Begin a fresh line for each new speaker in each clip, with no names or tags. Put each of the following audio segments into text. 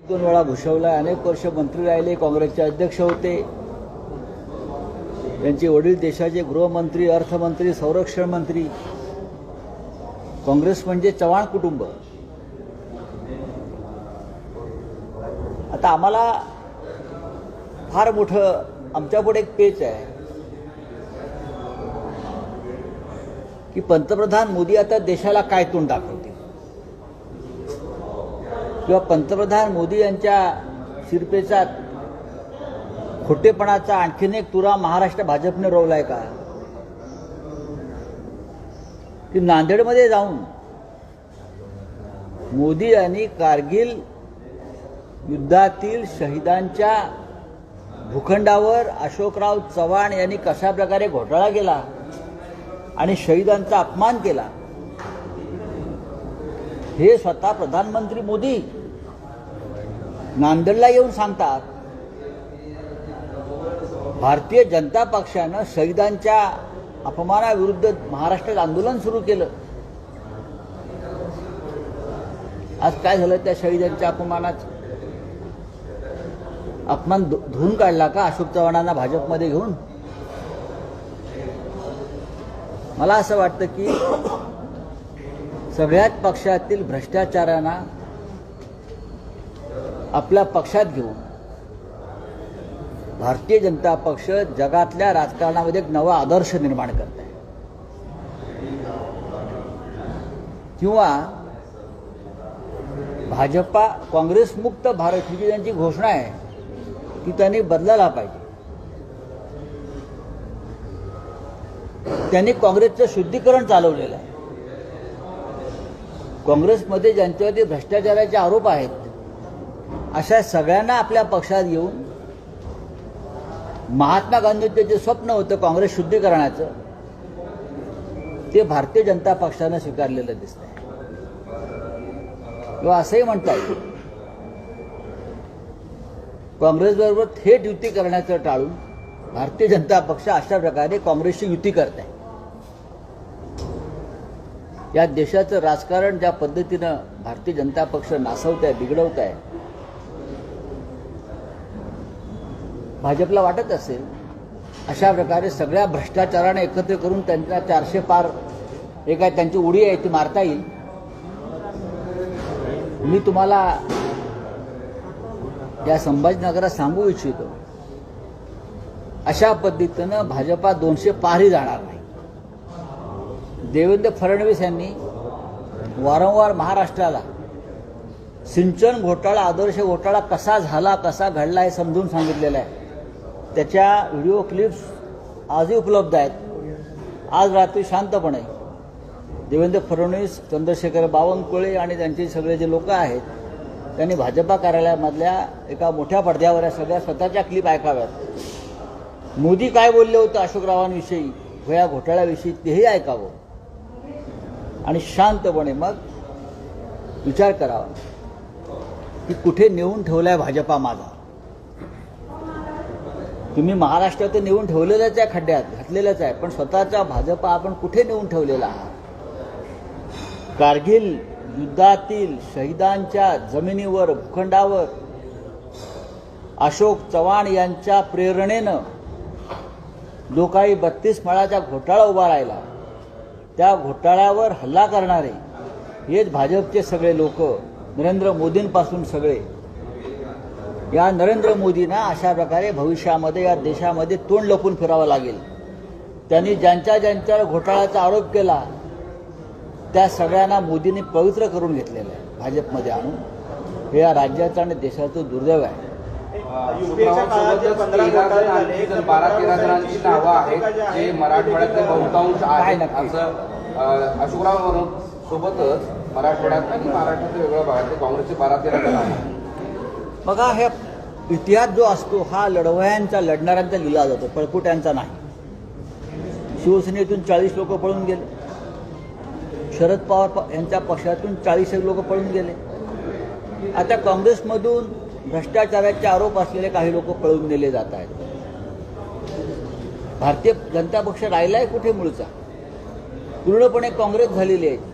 एक दोन वेळा भूषवला अनेक वर्ष मंत्री राहिले काँग्रेसचे अध्यक्ष होते. त्यांचे वडील देशाचे गृहमंत्री अर्थमंत्री संरक्षण मंत्री. काँग्रेस म्हणजे चव्हाण कुटुंब. आता आम्हाला फार मोठं आमच्यापुढे एक पेच आहे. की पंतप्रधान मोदी आता देशाला काय तोंड दाखवतो किंवा पंतप्रधान मोदी यांच्या शिरपेचात खोटेपणाचा आणखीन एक तुरा महाराष्ट्र भाजपने रोवलाय का? की नांदेडमध्ये जाऊन मोदी यांनी कारगिल युद्धातील शहीदांच्या भूखंडावर अशोकराव चव्हाण यांनी कशा प्रकारे घोटाळा केला आणि शहीदांचा अपमान केला? हे स्वतः प्रधानमंत्री मोदी नांदेडला येऊन सांगतात. भारतीय जनता पक्षानं शहीदांच्या अपमानाविरुद्ध महाराष्ट्रात आंदोलन सुरू केलं. आज काय झालं त्या शहीदांच्या अपमानात अपमान धु- धुवून काढला का अशोक चव्हाणांना भाजपमध्ये घेऊन? मला असं वाटतं की सगळ्याच पक्षातील भ्रष्टाचारांना आपल्या पक्षात घेऊन. भारतीय जनता पक्ष जगातल्या राजकारणामध्ये एक नवा आदर्श निर्माण करत आहे किंवा भाजपा काँग्रेस मुक्त भारत ही जी त्यांची घोषणा आहे ती त्यांनी बदलायला पाहिजे. त्यांनी काँग्रेसचं शुद्धीकरण चालवलेलं आहे. काँग्रेसमध्ये ज्यांच्यावरती भ्रष्टाचाराचे आरोप आहेत अशा सगळ्यांना आपल्या पक्षात येऊन महात्मा गांधींचं जे स्वप्न होतं काँग्रेस शुद्धीकरणाचं ते भारतीय जनता पक्षानं स्वीकारलेलं दिसतंय. किंवा असंही म्हणता येईल काँग्रेसबरोबर थेट युती करण्याचं टाळून भारतीय जनता पक्ष अशा प्रकारे काँग्रेसची युती करत आहे या देशाचं राजकारण ज्या पद्धतीनं भारतीय जनता पक्ष नासवत आहे बिघडवत आहे भाजपला वाटत असेल अशा प्रकारे सगळ्या भ्रष्टाचाराने एकत्र करून त्यांना चारशे पार एक आहे त्यांची उडी आहे ती मारता येईल. मी तुम्हाला या संभाजीनगरात सांगू इच्छितो अशा पद्धतीनं भाजपा दोनशे पारही जाणार नाही. देवेंद्र फडणवीस यांनी वारंवार महाराष्ट्राला सिंचन घोटाळा आदर्श घोटाळा कसा झाला कसा घडला हे समजून सांगितलेलं आहे. त्याच्या व्हिडिओ क्लिप्स आजही उपलब्ध आहेत. आज रात्री शांतपणे. देवेंद्र फडणवीस चंद्रशेखर बावनकुळे आणि त्यांचे सगळे जे लोक आहेत त्यांनी भाजपा कार्यालयामधल्या एका मोठ्या पडद्यावर या सगळ्या स्वतःच्या क्लिप ऐकाव्यात. मोदी काय बोलले होते अशोकरावांविषयी? व या घोटाळ्याविषयी तेही ऐकावं. आणि शांतपणे मग विचार करावा. की कुठे नेऊन ठेवलाय भाजपा माझा? तुम्ही महाराष्ट्रात नेऊन ठेवलेलंच आहे खड्ड्यात घातलेलंच आहे. पण स्वतःचा भाजपा आपण कुठे नेऊन ठेवलेला आहात? कारगिल युद्धातील शहीदांच्या जमिनीवर भूखंडावर अशोक चव्हाण यांच्या प्रेरणेनं जो काही बत्तीस मळाचा घोटाळा उभा राहिला. त्या घोटाळ्यावर हल्ला करणारे हेच भाजपचे सगळे लोक नरेंद्र मोदींपासून सगळे. या नरेंद्र मोदींना अशा प्रकारे भविष्यामध्ये या देशामध्ये तोंड लपून फिरावं लागेल. त्यांनी ज्यांच्या ज्यांच्यावर घोटाळ्याचा आरोप केला त्या सगळ्यांना मोदींनी पवित्र करून घेतलेलं आहे भाजपमध्ये आणून. हे या राज्याचं आणि देशाचं दुर्दैव आहे.
बारा तेरा जणांची नावं आहेत जे मराठवाड्यातले बहुतांश
नक्की?
असं अशोकराव सोबतच मराठवाड्यात आणि महाराष्ट्राच्या वेगळ्या भागातले काँग्रेसचे बारा तेरा जण आहेत.
बघा हे इतिहास जो असतो हा लढवयांचा लढणाऱ्यांचा लिहिला जातो पळपुट्यांचा नाही. शिवसेनेतून चाळीस लोक पळून गेले. शरद पवार प- यांच्या पक्षातून चाळीस एक लोक पळून गेले. आता काँग्रेसमधून भ्रष्टाचाराचे आरोप असलेले काही लोक पळून नेले जात आहेत. भारतीय जनता पक्ष राहिला आहे कुठे मूळचा? पूर्णपणे काँग्रेस झालेली आहे.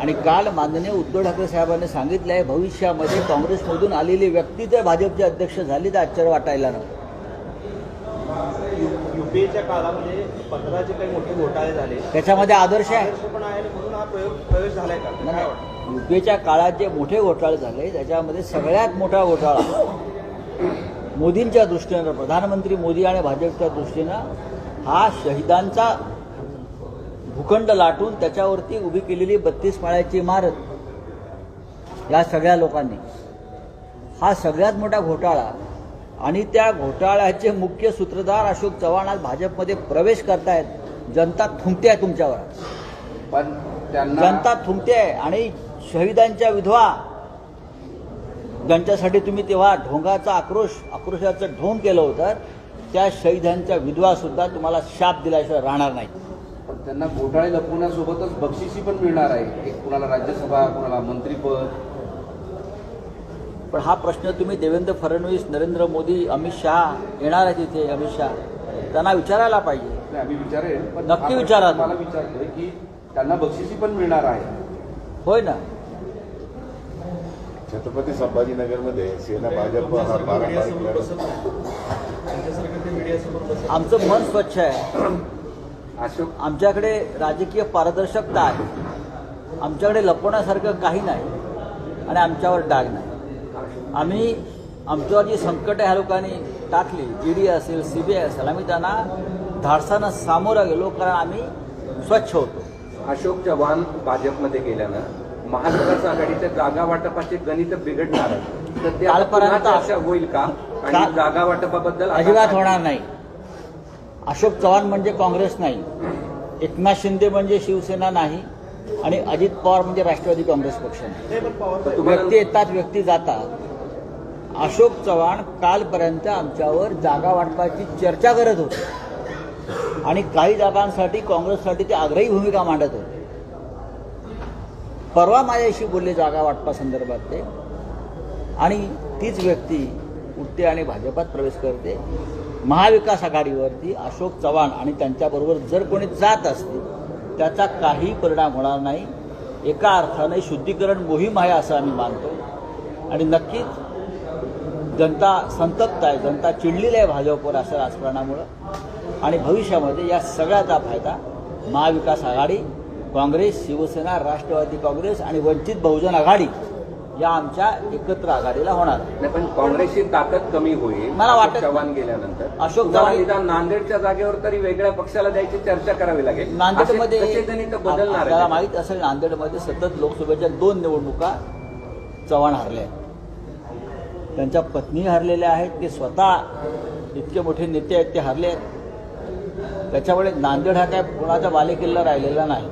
आणि काल माननीय उद्धव ठाकरे साहेबांनी सांगितलं आहे भविष्यामध्ये काँग्रेसमधून आलेली व्यक्ती जर भाजपचे अध्यक्ष झाली तर आश्चर्य वाटायला नको
युपीएच्या काळामध्ये पंधराचे काही मोठे घोटाळे झाले.
त्याच्यामध्ये आदर्श आहे.
आदर्श पण आहे आणि म्हणून हा प्रयोग प्रवेश झालाय का? काय वाटतं?
युपीच्या काळात जे मोठे घोटाळे झाले त्याच्यामध्ये सगळ्यात मोठा घोटाळा मोदींच्या दृष्टीनं प्रधानमंत्री मोदी आणि भाजपच्या दृष्टीनं हा शहिदांचा भूखंड लाटून त्याच्यावरती उभी केलेली बत्तीस माळ्याची इमारत या सगळ्या लोकांनी. हा सगळ्यात मोठा घोटाळा आणि त्या घोटाळ्याचे मुख्य सूत्रधार अशोक चव्हाण आज भाजपमध्ये प्रवेश करतायत. जनता थुंकते आहे तुमच्यावर.
पण
जनता थुंकते आहे आणि शहिदांच्या विधवा ज्यांच्यासाठी तुम्ही तेव्हा ढोंगाचा आक्रोश आक्रोशाचं ढोंग केलं होतं त्या शहिदांच्या विधवा सुद्धा तुम्हाला शाप दिल्याशिवाय राहणार नाही
त्यांना घोटाळे लपवण्यासोबतच बक्षिसी पण मिळणार आहे. एक कुणाला राज्यसभा कुणाला मंत्रीपद.
पण हा प्रश्न तुम्ही देवेंद्र फडणवीस नरेंद्र मोदी अमित शहा येणार आहे तिथे अमित शहा. त्यांना विचारायला पाहिजे.
नाही, आम्ही विचारेल पण
नक्की
हा
विचारा.
मला विचारतोय की त्यांना बक्षिसी पण मिळणार आहे.
होय ना.
छत्रपती संभाजीनगरमध्ये सेना भाजप हा पारंपरिक
आमचं मन स्वच्छ आहे.
अशोक.
आमच्याकडे राजकीय पारदर्शकता आहे. आमच्याकडे लपवण्यासारखं काही नाही आणि आमच्यावर डाग नाही. आम्ही आमच्यावर जी संकट ह्या लोकांनी टाकली ई डी असेल सी बी आय असेल आम्ही त्यांना धाडसानं सामोरं गेलो कारण आम्ही स्वच्छ होतो.
अशोक चव्हाण भाजपमध्ये गेल्यानं महाविकास आघाडीच्या जागा वाटपाचे गणित बिघडणार. तर ते
कालपर्यंत
होईल का? जागा वाटपाबद्दल
अजिबात होणार नाही. अशोक चव्हाण म्हणजे काँग्रेस नाही एकनाथ शिंदे म्हणजे शिवसेना नाही आणि अजित पवार म्हणजे राष्ट्रवादी काँग्रेस पक्ष नाही. व्यक्ती येतात व्यक्ती जातात. अशोक चव्हाण कालपर्यंत आमच्यावर जागा वाटपाची चर्चा करत होते. आणि काही जागांसाठी काँग्रेससाठी ते आग्रही भूमिका मांडत होते. परवा माझ्याशी बोलले जागा वाटपा संदर्भात ते. आणि तीच व्यक्ती उठते आणि भाजपात प्रवेश करते. महाविकास आघाडीवरती अशोक चव्हाण आणि त्यांच्याबरोबर जर कोणी जात असतील त्याचा काही परिणाम होणार नाही. एका अर्थाने शुद्धीकरण मोहीम आहे असं आम्ही मानतो. आणि नक्कीच जनता संतप्त आहे जनता चिडलेली आहे भाजपवर असं राजकारणामुळं. आणि भविष्यामध्ये या सगळ्याचा फायदा महाविकास आघाडी काँग्रेस शिवसेना राष्ट्रवादी काँग्रेस आणि वंचित बहुजन आघाडी या आमच्या एकत्र आघाडीला होणार.
नाही पण काँग्रेसची ताकद कमी होईल
मला वाटत
अशोक चव्हाण गेल्यानंतर.
अशोक चव्हाण-
निदान नांदेडच्या जागेवर तरी वेगळ्या पक्षाला द्यायची चर्चा करावी लागेल.
नांदेडमध्ये आपल्याला माहीत असेल नांदेडमध्ये सतत लोकसभेच्या दोन निवडणुका चव्हाण हरल्या आहेत. त्यांच्या पत्नी हरलेल्या आहेत ते स्वतः इतके मोठे नेते आहेत ते हरले आहेत. त्याच्यामुळे नांदेड हा काय कोणाचा बालेकिल्ला राहिलेला नाही.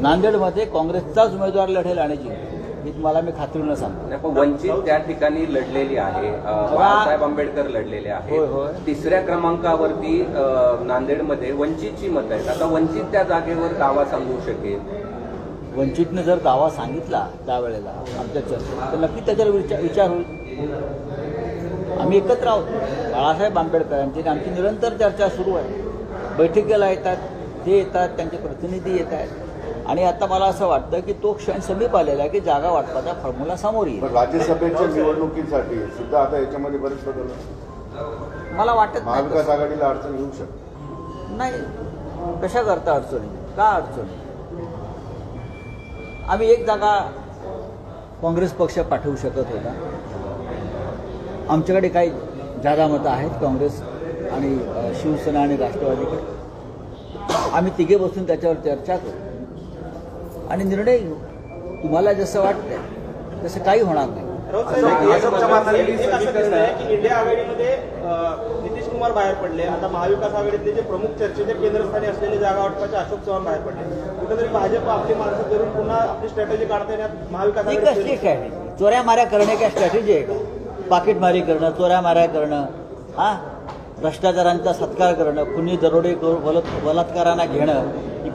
नांदेडमध्ये काँग्रेसचाच उमेदवार लढेल आणि जिंकेल. ही तुम्हाला मी खात्रीनं सांगतो.
पण वंचित त्या ठिकाणी लढलेली आहे. अ, बाळासाहेब आंबेडकर लढलेले
होय, होय.
आहेत तिसऱ्या क्रमांकावरती अ, नांदेडमध्ये वंचितची मत आहेत. आता वंचित त्या जागेवर दावा सांगू शकेल.
वंचितनं जर दावा सांगितला त्यावेळेला आमच्या चर्चेत तर नक्की त्याच्यावर विचार विचार होईल. आम्ही एकत्र आहोत. बाळासाहेब आंबेडकरांची आणि आमची निरंतर चर्चा सुरू आहे. बैठकीला येतात ते येतात त्यांचे प्रतिनिधी येत आहेत. आणि आता मला असं वाटतं की तो क्षण समीप आलेला आहे की जागा वाटपाचा फॉर्म्युला समोर येईल.
राज्यसभेच्या निवडणुकीसाठी सुद्धा आता याच्यामध्ये बरेच बदल.
मला वाटत
महाविकास. आघाडीला अडचण येऊ शकते.
नाही. कशा करता अडचणी का अडचणी आम्ही एक जागा काँग्रेस पक्ष पाठवू शकत होता. आमच्याकडे काही जादा मतं आहेत काँग्रेस आणि शिवसेना आणि राष्ट्रवादीकडे. आम्ही तिघे बसून त्याच्यावर चर्चा करू. आणि निर्णय घेऊ. तुम्हाला जसं वाटतंय तसं काही होणार नाही.
इंडिया आघाडीमध्ये नितीश कुमार बाहेर पडले. आता महाविकास आघाडीतले जे प्रमुख चर्चेचे केंद्रस्थानी असलेले जागा वाटपाचे अशोक चव्हाण बाहेर पडले. कुठेतरी भाजप आपली माणसं करून पुन्हा आपली स्ट्रॅटेजी काढता येण्यात महाविकास
कसली स्ट्रॅटेजी चोऱ्या माऱ्या करणे काय स्ट्रॅटेजी आहे का? पाकिटमारी करणं चोऱ्या माऱ्या करणं हा? भ्रष्टाचारांचा सत्कार करणं कुणी दरोडे करू बलत बलात्कारांना घेणं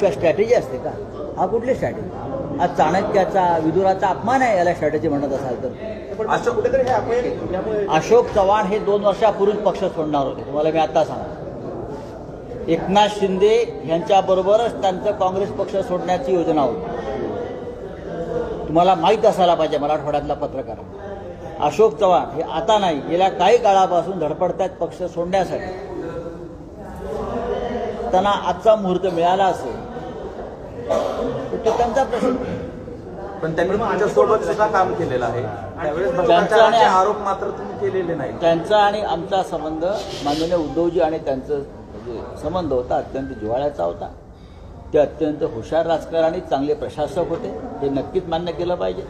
काय स्ट्रॅटेजी असते का? हा कुठली स्ट्रॅटेजी हा चाणक्याचा विदुराचा अपमान आहे याला स्ट्रॅटेजी म्हणत असाल तर. अशोक चव्हाण हे दोन वर्षापूर्वीच पक्ष सोडणार होते. तुम्हाला मी आता सांगतो. एकनाथ शिंदे यांच्याबरोबरच त्यांचं काँग्रेस पक्ष सोडण्याची योजना होती. तुम्हाला माहीत असायला पाहिजे मराठवाड्यातला पत्रकार. अशोक चव्हाण हे आता नाही गेल्या काही काळापासून धडपडत आहेत पक्ष सोडण्यासाठी. त्यांना आजचा मुहूर्त मिळाला असेल तो त्यांचा प्रश्न
पण त्यांनी माझ्या सोबत सुद्धा काम केलेलं आहे. त्यावेळेस
त्यांचं
भ्रष्टाचाराचे
आणि-
आरोप मात्र तुम्ही केलेले नाही
त्यांचा आणि आमचा संबंध माननीय उद्धवजी आणि त्यांचं जे संबंध होता अत्यंत जिव्हाळ्याचा होता. ते अत्यंत हुशार राजकारणी चांगले प्रशासक होते. हे नक्कीच मान्य केलं पाहिजे.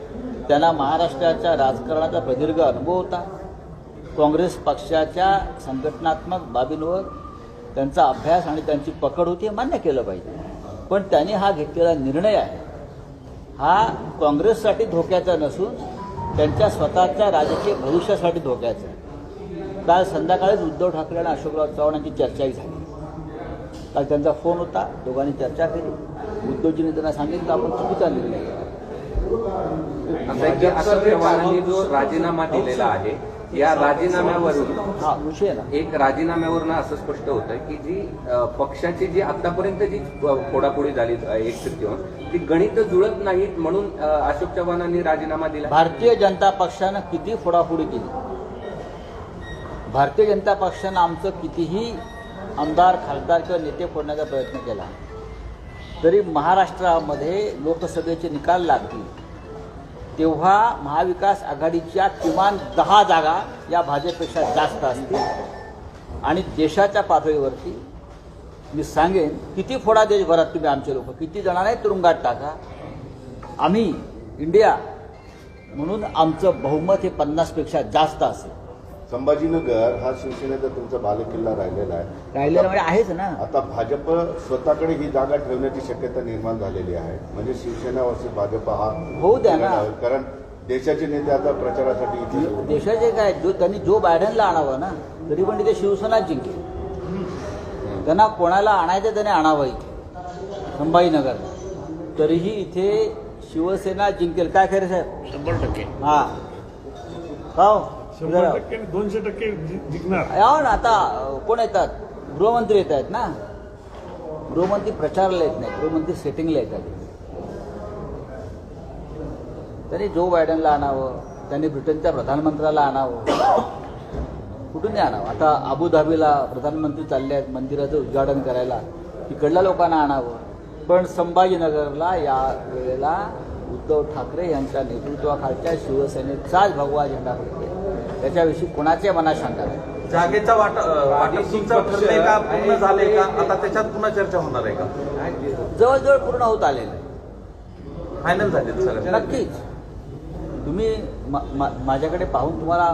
त्यांना महाराष्ट्राच्या राजकारणाचा प्रदीर्घ अनुभव होता. काँग्रेस पक्षाच्या संघटनात्मक बाबींवर त्यांचा अभ्यास आणि त्यांची पकड होती हे मान्य केलं पाहिजे. पण त्यांनी हा घेतलेला निर्णय आहे. हा काँग्रेससाठी धोक्याचा नसून त्यांच्या स्वतःच्या राजकीय भविष्यासाठी धोक्याचा आहे. काल संध्याकाळीच उद्धव ठाकरे आणि अशोकराव चव्हाण यांची चर्चाही झाली. काल त्यांचा फोन होता दोघांनी चर्चा केली. उद्धवजीने त्यांना सांगितलं आपण चुकीचा निर्णय घेतला.
राजीनामा दिलेला आहे या राजीनाम्यावरून
हा
एक राजीनाम्यावरून असं स्पष्ट होतं की जी पक्षाची जी आतापर्यंत जी फोडाफोडी झाली एक फिरतीवर ती गणित जुळत नाहीत म्हणून अशोक चव्हाणांनी राजीनामा दिला.
भारतीय जनता पक्षानं किती फोडाफोडी केली? भारतीय जनता पक्षानं आमचं कितीही आमदार खासदार किंवा नेते फोडण्याचा प्रयत्न केला तरी महाराष्ट्रामध्ये लोकसभेचे निकाल लागतील. तेव्हा महाविकास आघाडीच्या किमान दहा जागा या भाजपपेक्षा जास्त असतील. आणि देशाच्या पातळीवरती मी सांगेन किती फोडा देशभरात तुम्ही आमचे लोक किती जणांनाही तुरुंगात टाका. आम्ही इंडिया म्हणून आमचं बहुमत हे पन्नासपेक्षा जास्त असेल.
संभाजीनगर हा शिवसेनेचा तुमचा बालेकिल्ला राहिलेला आहे.
राहिलेलं म्हणजे आहेच ना.
आता भाजप स्वतःकडे ही जागा ठेवण्याची शक्यता निर्माण झालेली आहे. म्हणजे शिवसेना वर्सेस भाजप हा
होऊ द्या ना.
कारण देशाचे नेते आता प्रचारासाठी इथे
देशाचे काय जो त्यांनी जो बायडनला आणावं ना तरी पण तिथे शिवसेना जिंकेल. त्यांना कोणाला आणायचं त्याने आणावं इथे. संभाजीनगरला तरीही इथे शिवसेना जिंकेल. काय खरे साहेब?
शंभर टक्के.
हा. हो?
शंभर टक्के दोनशे टक्के जिंकणार.
यावं ना आता कोण येतात? गृहमंत्री येत आहेत ना? गृहमंत्री प्रचाराला येत नाही गृहमंत्री सेटिंगला येतात त्यांनी जो बायडनला आणावं त्यांनी ब्रिटनच्या प्रधानमंत्र्याला आणावं. कुठून नाही आणावं? आता अबुधाबीला प्रधानमंत्री चालले आहेत मंदिराचं उद्घाटन करायला. तिकडल्या लोकांना आणावं. पण संभाजीनगरला या वेळेला उद्धव ठाकरे यांच्या नेतृत्वाखालच्या शिवसेनेचाच भगवा झेंडा फडकेल त्याच्याविषयी कोणाच्या मनात शंका नाही.
जागेचा वाट वाटप तुमचं ठरलंय का? पूर्ण झालंय का? आता त्याच्यात पुन्हा चर्चा होणार आहे का?
जवळजवळ पूर्ण होत आलेलं आहे.
फायनल झाले सगळं.
नक्कीच. तुम्ही माझ्याकडे पाहून तुम्हाला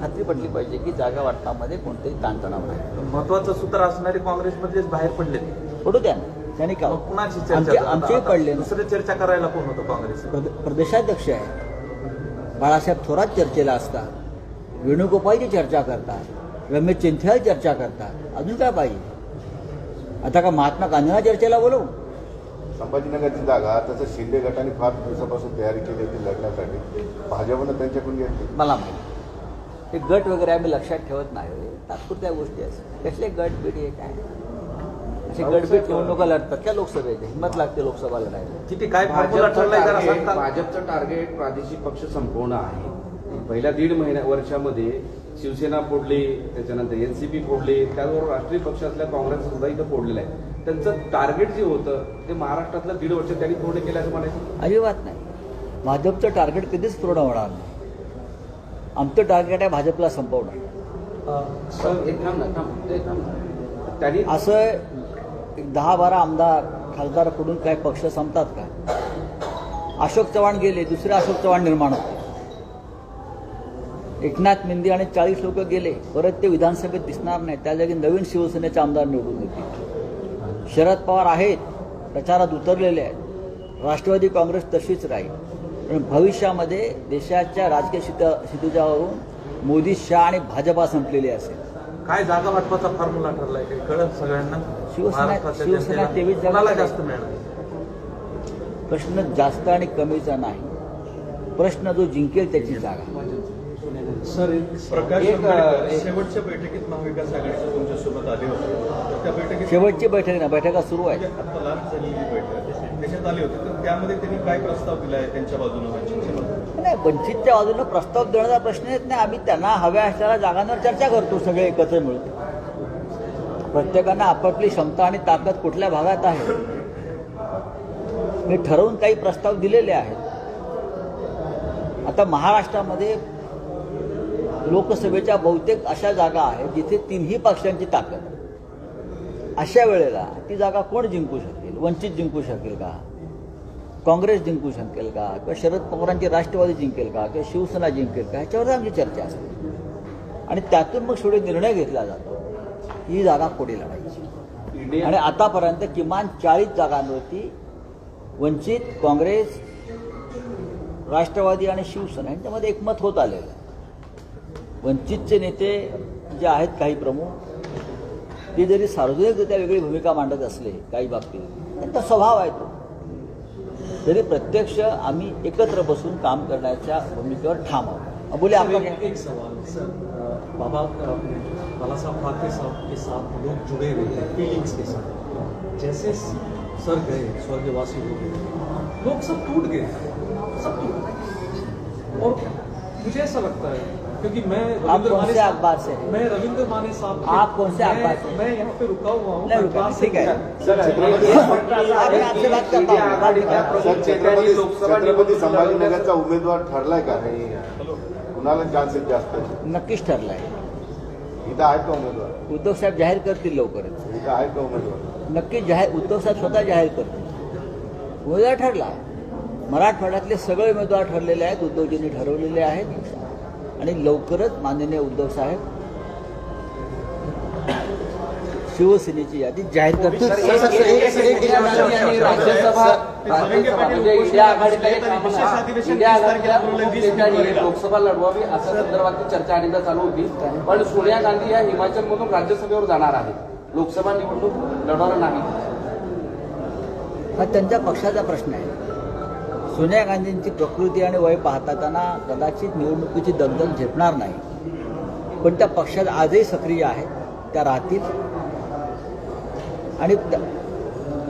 खात्री पटली पाहिजे की जागा वाटपामध्ये कोणतेही ताणतणाव नाही.
महत्वाचं सूत्र असणारे काँग्रेसमध्येच बाहेर पडले
पडू द्या त्यांनी का
कुणाची चर्चा
आमचे पडले.
दुसरं चर्चा करायला कोण होतं काँग्रेस
प्रद- प्रदेशाध्यक्ष आहे. बाळासाहेब थोरात चर्चेला असतात. वेणुगोपालची चर्चा करतात रमेश चिंथ्याल चर्चा करतात. अजून काय पाहिजे? आता का महात्मा गांधींना चर्चेला बोलवू?
संभाजीनगरची जागा तसं शिंदे गटाने फार दिवसापासून तयारी केली होती लढण्यासाठी. भाजपनं त्यांच्याकडून घेतली.
मला माहिती हे गट वगैरे आम्ही लक्षात ठेवत नाही तात्पुरत्या गोष्टी असतात कसले गट बीट हे काय? असे गटबीट निवडणुका लढतात त्या लोकसभेचे? हिंमत लागते लोकसभा लढायला.
किती? काय
भाजपचं टार्गेट प्रादेशिक पक्ष संपवणं आहे. पहिल्या दीड महिन्या वर्षामध्ये शिवसेना फोडली त्याच्यानंतर एनसीपी फोडली त्याचबरोबर राष्ट्रीय पक्ष असल्या काँग्रेस सुद्धा इथं फोडलेलं आहे. त्यांचं टार्गेट जे होतं ते महाराष्ट्रातलं दीड वर्ष त्यांनी पूर्ण केलं असं म्हणायचं?
अजिबात नाही. भाजपचं टार्गेट कधीच पूर्ण होणार नाही. आमचं टार्गेट आहे भाजपला संपवणं.
त्यांनी
असं एक दहा बारा आमदार खासदाराकडून काय पक्ष संपतात का अशोक चव्हाण गेले दुसरे अशोक चव्हाण निर्माण होते. एकनाथ मिंदे आणि चाळीस लोक गेले परत ते विधानसभेत दिसणार नाही. त्या जागी नवीन शिवसेनेचे आमदार निवडून येतील. शरद पवार आहेत प्रचारात उतरलेले आहेत. राष्ट्रवादी काँग्रेस तशीच राहील. पण भविष्यामध्ये देशाच्या राजकीय स्थित स्थितीच्यावरून मोदी शहा आणि भाजपा संपलेली असेल.
काय जागा वाटपाचा फॉर्म्युला ठरलाय काही? कळत सगळ्यांना?
शिवसेना- शिवसेना? 23 जागा.
जास्त मिळणार?
प्रश्न जास्त आणि कमीचा नाही. प्रश्न जो जिंकेल त्याची जागा.
सर प्रकाश
एक,
आंबेडकर
एक-
शेवटच्या बैठकीत महाविकास आघाडीचे तुमच्यासोबत आले होते. त्या बैठकीत
शेवटची बैठक ना बैठका सुरू आहे
म्हणजे आता लास्ट झालेली बैठक त्याच्यात आले होते. तर त्यामध्ये त्यांनी काय प्रस्ताव दिला आहे त्यांच्या बाजूने वंचितच्या बाजूने?
नाही वंचितच्या बाजूनं प्रस्ताव देण्याचा प्रश्न येत नाही. आम्ही त्यांना हव्या असलेल्या जागांवर चर्चा करतो सगळे एकत्र मिळून. प्रत्येकानं आपापली क्षमता आणि ताकद कुठल्या भागात आहे? मी ठरवून काही प्रस्ताव दिलेले आहेत. आता महाराष्ट्रामध्ये लोकसभेच्या बहुतेक अशा जागा आहेत जिथे तिन्ही पक्षांची ताकद अशा वेळेला ती जागा कोण जिंकू शकेल? वंचित जिंकू शकेल का? काँग्रेस जिंकू शकेल का? किंवा शरद पवारांची राष्ट्रवादी जिंकेल का? किंवा शिवसेना जिंकेल का? ह्याच्यावर आमची चर्चा असते. आणि त्यातून मग शेवटी निर्णय घेतला जातो ही जागा कोणी लढायची? आणि आतापर्यंत किमान चाळीस जागांवरती वंचित काँग्रेस राष्ट्रवादी आणि शिवसेना यांच्यामध्ये एकमत होत आलेलं आहे. वंचितचे नेते जे आहेत काही प्रमुख ते जरी सार्वजनिकरित्या वेगळी भूमिका मांडत असले काही बाबतीत त्यांचा स्वभाव आहे तो. तरी प्रत्यक्ष आम्ही एकत्र बसून काम करण्याच्या भूमिकेवर ठाम आहोत. बोले आपण
एक, सवाल सर. बाबा बाला साहब ठाकरे साहब के साथ लोग जुड़े हुए थे फीलिंग्स के साथ। जैसे सर गए स्वर्गवासी हो गए लोग सब टूट गए सब टूट गए। और मुझे ऐसा लगता है क्योंकि मैं
आप कौन से
साहब-
अखबार से?
मैं रविंद्र माने साहब
आप कौन से अखबार से?
मैं यहाँ पे रुका हुआ हूँ
है। करता हूँ, करता हूँ.
छत्रपती संभाजीनगरचा उमेदवार ठरलाय का कुणाला चान्सेस जास्त?
नक्कीच ठरलं
इथं आहेत का उमेदवार
उद्धव साहेब जाहीर करतील लवकरच
इथं आहेत का उमेदवार
नक्कीच जाहीर उद्धव साहेब स्वतः जाहीर करतील। उमेदवार ठरला? मराठवाड्यातले सगळे उमेदवार ठरलेले आहेत उद्धवजींनी ठरवलेले आहेत. आणि लवकरच माननीय उद्धव साहेब शिवसेनेची यादी जाहीर
राज्यसभा म्हणजे लोकसभा लढवावी अशा संदर्भातली चर्चा अनेकदा चालू होती. पण सोनिया गांधी या हिमाचलमधून राज्यसभेवर जाणार आहेत. लोकसभा निवडणूक लढवणार नाही
हा त्यांच्या पक्षाचा प्रश्न आहे. सोनिया गांधींची प्रकृती आणि वय पाहता त्यांना कदाचित निवडणुकीची दगदग झेपणार नाही. पण त्या पक्षात आजही सक्रिय आहेत त्या राहतील. आणि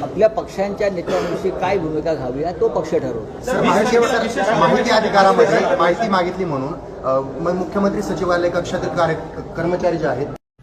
आपल्या पक्षांच्या नेत्यांविषयी काय भूमिका घ्यावी तो पक्ष ठरवतो.
माहिती माहिती अधिकारामध्ये माहिती मागितली म्हणून मुख्यमंत्री सचिवालय कक्षातील कार्य कर्मचारी जे आहेत